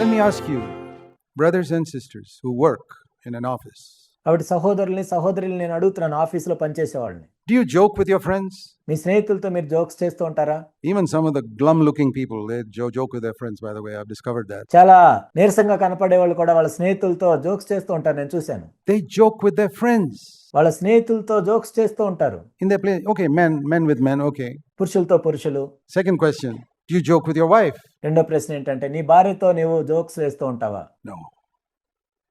Let me ask you, brothers and sisters who work in an office, కాబట్టి సహోదరుల్ని సహోదరుల్ని నేను అడుగుతున్నాను ఆఫీస్లో పనిచేసేవాళ్ళని do you joke with your friends? మీ స్నేహితులతో మీరు జోక్స్ చేస్తూ ఉంటారా Even some of the glum looking people, they jo- joke with their friends, by the way. I've discovered that. చాలా నీరసంగా కనపడే వాళ్ళు కూడా వాళ్ళ స్నేహితులతో జోక్స్ చేస్తూ ఉంటారు నేను చూశాను They joke with their friends వాళ్ళ స్నేహితులతో జోక్స్ చేస్తూ ఉంటారు in their place. Okay, men, men with men, okay. పురుషులతో పురుషులు Second question Do you joke with your wife? రెండో ప్రశ్న ఏంటంటే నీ భార్యతో నీవు జోక్స్ వేస్తూ ఉంటావా No.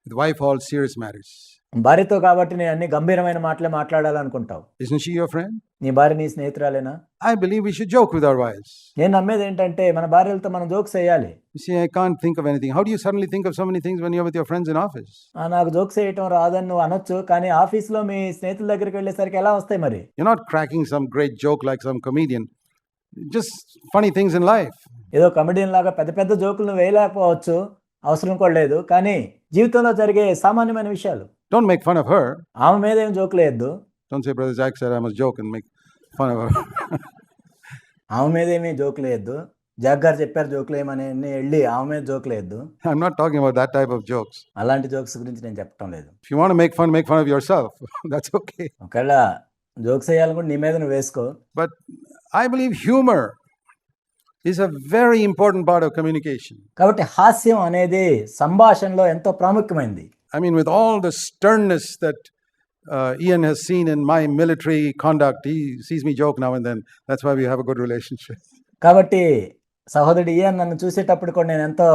With wife, all serious matters. భార్యతో కాబట్టి నేను అన్ని గంభీరమైన మాటలే మాట్లాడాలనుకుంటావు Isn't she your friend? నీ భార్య నీ స్నేహితురాలేనా I believe we should joke with our wives. నేను నమ్మేది ఏంటంటే మన భార్యలతో మనం జోక్స్ వేయాలి You see, I can't think of anything. How do you suddenly think of so many things when you're with your friends in office? "ఆ, నాకు jokes వేయటం రాదని నువ్వు అనొచ్చు కానీ ఆఫీస్లో మీ స్నేహితుల దగ్గరికి వెళ్ళేసరికి ఎలా వస్తాయి మరి You're not cracking some great joke like some comedian. Just funny things in life ఏదో కమెడియన్ లాగా పెద్ద పెద్ద జోకులను వేయలేకపోవచ్చు. అవసరం కూడా లేదు. కానీ జీవితంలో జరిగే సామాన్యమైన విషయాలు. Don't make fun of her ఆమె మీద ఏం జోక్ లేదు don't say brother joke make fun of ఆమె మీద ఏమీ జోక్ లేదు జాక్ గారు చెప్పారు జోకులు ఏమని వెళ్ళి ఆమె మీద జోక్ లేదు I'm not talking about that type of jokes అలాంటి జోక్స్ గురించి నేను చెప్పడం లేదు. You make fun make fun of your yourself okay jokes వేయాలనుకుంటే నీ మీద నువ్వు వేసుకో But I believe humor is a very important part of communication. కాబట్టి హాస్యం అనేది సంభాషణలో ఎంతో ప్రాముఖ్యమైనది I mean, with all the sternness that uh, Ian has seen in my military conduct, he sees me joke now and then. That's why we have a good relationship. కాబట్టి సహోదరుడు ఈయన నన్ను చూసేటప్పుడు కూడా నేను ఎంతో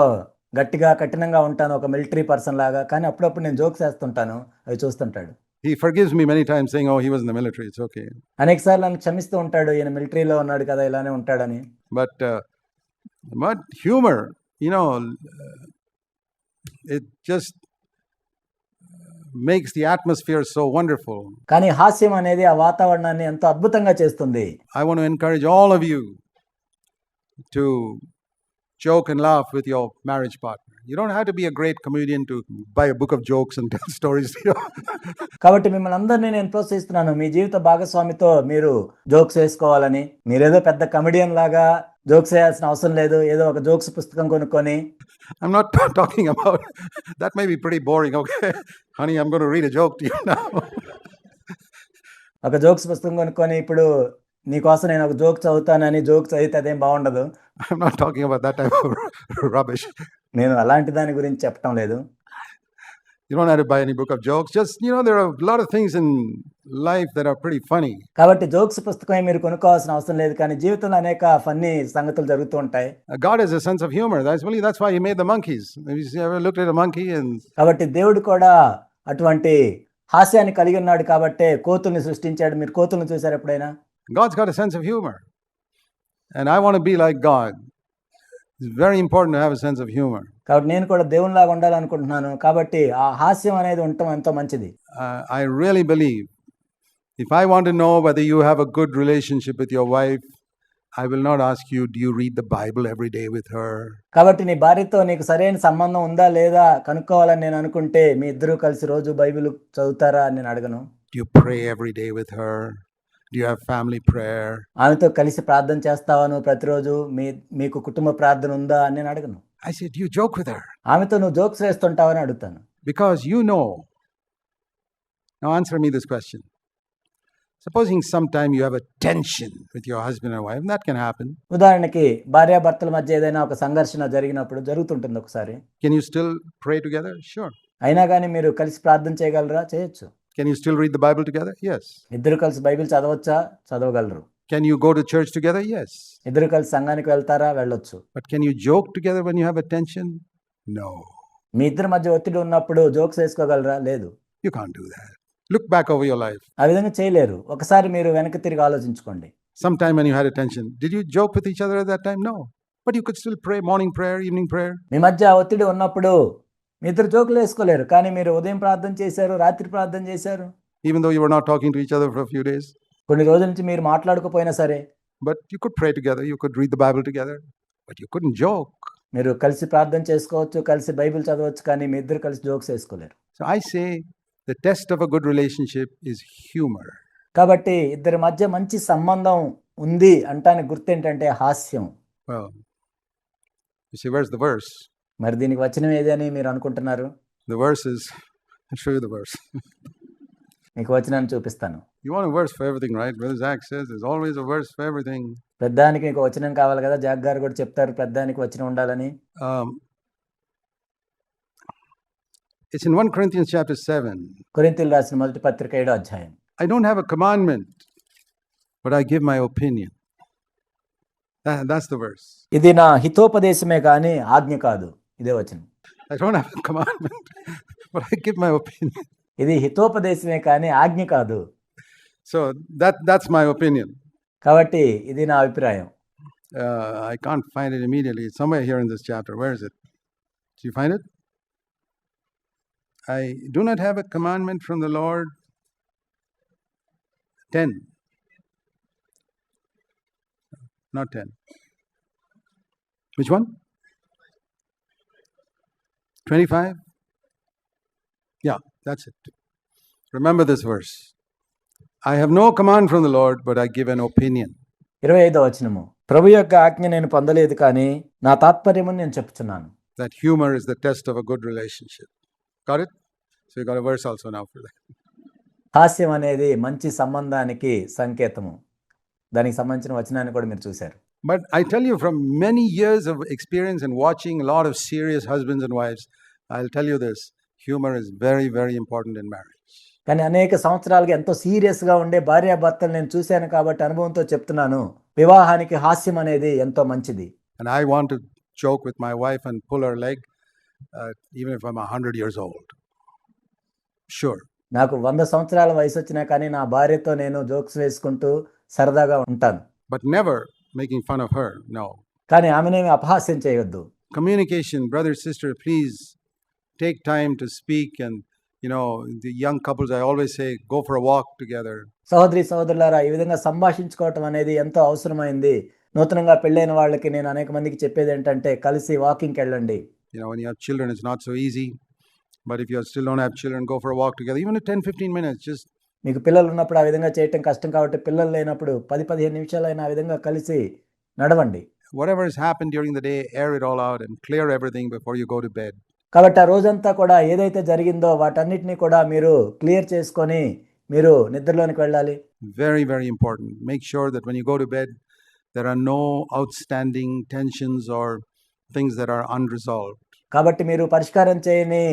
గట్టిగా కఠినంగా ఉంటాను ఒక మిలిటరీ పర్సన్ లాగా కానీ అప్పుడప్పుడు నేను జోక్స్ వేస్తుంటాను అవి చూస్తుంటాడు He forgives me many times saying, Oh, he was in the military. It's okay. అనేక సార్లు నన్ను క్షమిస్తూ ఉంటాడు ఈయన మిలిటరీలో ఉన్నాడు కదా ఇలానే ఉంటాడని But, uh, but humor, you know, uh, it just makes the atmosphere so wonderful. కానీ హాస్యం అనేది ఆ వాతావరణాన్ని ఎంతో అద్భుతంగా చేస్తుంది I want to encourage all of you to joke and laugh with your marriage partner. You don't have to be a great comedian to buy a book of jokes and tell stories to your కాబట్టి మిమ్మల్ని అందరినీ నేను ప్రోత్సహిస్తున్నాను మీ జీవిత భాగస్వామితో మీరు jokes వేసుకోవాలని మీరేదో పెద్ద comedian లాగా జోక్స్ వేయాల్సిన అవసరం లేదు ఏదో ఒక జోక్స్ పుస్తకం కొనుక్కొని I'm not talking about that may be pretty boring, okay? Honey, I'm going to read a joke to you now. ఒక జోక్స్ పుస్తకం కొనుక్కొని ఇప్పుడు నీకోసం నేను ఒక జోక్ చదువుతానని జోక్ చదివితే అదేం బాగుండదు I'm not talking about that type of rubbish. నేను అలాంటి దాని గురించి చెప్పటం లేదు You don't have to buy any book of jokes. Just, you know, there are a lot of things in life that are pretty funny. కాబట్టి jokes పుస్తకం మీరు కొనుక్కోవాల్సిన అవసరం లేదు కానీ జీవితంలో అనేక ఫన్నీ సంగతులు జరుగుతూ ఉంటాయి Uh, God has a sense of humor. That's really that's why He made the monkeys. Have you ever looked at a monkey and కాబట్టి దేవుడు కూడా అటువంటి హాస్యాన్ని కలిగి ఉన్నాడు కాబట్టే కోతుల్ని సృష్టించాడు మీరు కోతుల్ని చూసారు ఎప్పుడైనా God's got a sense of humor. And I want to be like God. Important to have a sense of humor. కాబట్టి నేను కూడా దేవునిలాగా ఉండాలనుకుంటున్నాను కాబట్టి ఆ హాస్యం అనేది ఉండటం ఎంతో మంచిది Uh, believe if I want to know whether you have a good relationship with your wife, I will not ask you, do you read the Bible every day with her? కాబట్టి నీ భార్యతో నీకు సరైన సంబంధం ఉందా లేదా కనుక్కోవాలని నేను అనుకుంటే మీ ఇద్దరూ కలిసి రోజు బైబిల్ చదువుతారా అని నేను అడగను Do you pray every day with her? You have family prayer ఆమెతో కలిసి ప్రార్థన చేస్తావాను ప్రతిరోజు? మీకు కుటుంబ ప్రార్థన ఉందా అని నేను అడగను. I said you joke with her ఆమెతో నువ్వు జోక్స్ వేస్తుంటావని అడుగుతాను. Because you know now answer me this question supposing some time you have a tension with your husband and wife that can happen ఉదాహరణకి భార్య భర్తల మధ్య ఏదైనా ఒక సంఘర్షణ జరిగినప్పుడు జరుగుతుంటుంది ఒకసారి. Can you still pray together sure అయినా కానీ మీరు కలిసి ప్రార్థన చేయగలరా? చేయొచ్చు. Can you still read the Bible together? Yes. ఇద్దరు కలిసి బైబిల్ చదవచ్చా చదవగలరు Can you go to church together? Yes. ఇద్దరు కలిసి సంఘానికి వెళ్తారా వెళ్ళొచ్చు But can you joke together when you have a tension? No. మీ ఇద్దరి మధ్య ఒత్తిడి ఉన్నప్పుడు జోక్స్ వేసుకోగలరా లేదు You can't do that. Look back over your life. ఆ విధంగా చేయలేరు ఒకసారి మీరు వెనక్కి తిరిగి ఆలోచించుకోండి Sometime when you had a tension, did you joke with each other at that time? No. But you could still pray morning prayer, evening prayer. మీ మధ్య ఒత్తిడి ఉన్నప్పుడు ఇద్దరు జోకులు వేసుకోలేరు కానీ మీరు ఉదయం ప్రార్థన చేశారు రాత్రి ప్రార్థన చేశారు Even though you were not talking to each other for a few days. కొన్ని రోజుల నుంచి మీరు మాట్లాడకపోయినా సరే But you could pray together, you could read the Bible together. But you couldn't joke. మీరు కలిసి ప్రార్థన చేసుకోవచ్చు కలిసి బైబిల్ చదవచ్చు కానీ మీ ఇద్దరు కలిసి జోక్స్ వేసుకోలేరు So I say the test of a good relationship is humor. కాబట్టి ఇద్దరి మధ్య మంచి సంబంధం ఉంది అంటానికి గుర్తు ఏంటంటే హాస్యం Well, you say, where's the verse? మరి దీనికి వచనం ఏది అని మీరు అనుకుంటున్నారు The verse is, I'll show you the verse. మీకు వచనాన్ని చూపిస్తాను You want a verse for everything, right? Brother Zach says there's always a verse for everything. పెద్దానికి మీకు వచనం కావాలి కదా జాగ్ గారు కూడా చెప్తారు పెద్దానికి వచనం ఉండాలని Um, it's in 1 Corinthians chapter 7. కొరింతలు రాసిన మొదటి పత్రిక ఏడో అధ్యాయం I don't have a commandment, but I give my opinion. That- that's the verse. ఇది నా హితోపదేశమే కానీ ఆజ్ఞ కాదు ఇదే వచనం I don't have a commandment, but I give my opinion. ఇది హితోపదేశమే కానీ ఆజ్ఞ కాదు So that that's my opinion. కాబట్టి ఇది నా అభిప్రాయం Uh, I can't find it immediately. It's somewhere here in this chapter. Where is it? Do you find it? I do not have a commandment from the Lord. 10. Not 10. Which one? 25? Yeah, that's it. Remember this verse. I have no command from the Lord, but I give an opinion. ఇరవై ఐదో వచనము ప్రభు యొక్క ఆజ్ఞ నేను పొందలేదు కానీ నా తాత్పర్యము నేను చెప్తున్నాను that humor is the test of a good relationship. Got it? So you got a verse also now for that. హాస్యం అనేది మంచి సంబంధానికి సంకేతము దానికి సంబంధించిన వచనాన్ని కూడా మీరు చూశారు But I tell you, from many years of experience and watching a lot of serious husbands and wives, I'll tell you this humor is very, very important in marriage. కానీ అనేక సంవత్సరాలుగా ఎంతో సీరియస్ గా ఉండే భార్యాభర్తలు నేను చూశాను కాబట్టి అనుభవంతో చెప్తున్నాను వివాహానికి హాస్యం అనేది ఎంతో మంచిది And I want to joke with my wife and pull her leg, uh, even if I'm 100 years old. Sure. నాకు వంద సంవత్సరాల వయసు వచ్చినా కానీ నా భార్యతో నేను జోక్స్ వేసుకుంటూ సరదాగా ఉంటాను But never making fun of her. No. కానీ ఆమెనేమి అపహాస్యం చేయొద్దు Communication, brother, sister, please take time to speak. And, you know, the young couples, I always say, go for a walk together. సహోదరి సహోదరులారా ఈ విధంగా సంభాషించుకోవటం అనేది ఎంతో అవసరమైంది నూతనంగా పెళ్ళైన వాళ్ళకి నేను అనేక మందికి చెప్పేది ఏంటంటే కలిసి వాకింగ్కి వెళ్ళండి You know, when you have children, it's not so easy. But if you still don't have children, go for a walk together, even 10 15 minutes. Just మీకు పిల్లలు ఉన్నప్పుడు ఆ విధంగా చేయటం కష్టం కాబట్టి పిల్లలు లేనప్పుడు పది పదిహేను నిమిషాలు అయినా ఆ విధంగా కలిసి నడవండి. Whatever has happened during the day air it all out and clear everything before you కాబట్టి ఆ రోజంతా కూడా ఏదైతే జరిగిందో వాటన్నిటిని కూడా మీరు క్లియర్ చేసుకొని మీరు నిద్రలోనికి వెళ్ళాలి. Very very important make sure that when you go to bed there are no outstanding tensions or things there are unresolved కాబట్టి మీరు పరిష్కారం చేయని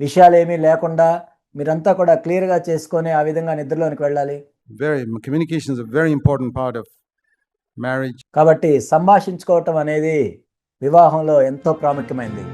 విషయాలు ఏమీ లేకుండా మీరంతా కూడా క్లియర్గా చేసుకొని ఆ విధంగా నిద్రలోనికి వెళ్ళాలి communication is a very important part of marriage. కాబట్టి సంభాషించుకోవటం అనేది వివాహంలో ఎంతో ప్రాముఖ్యమైనది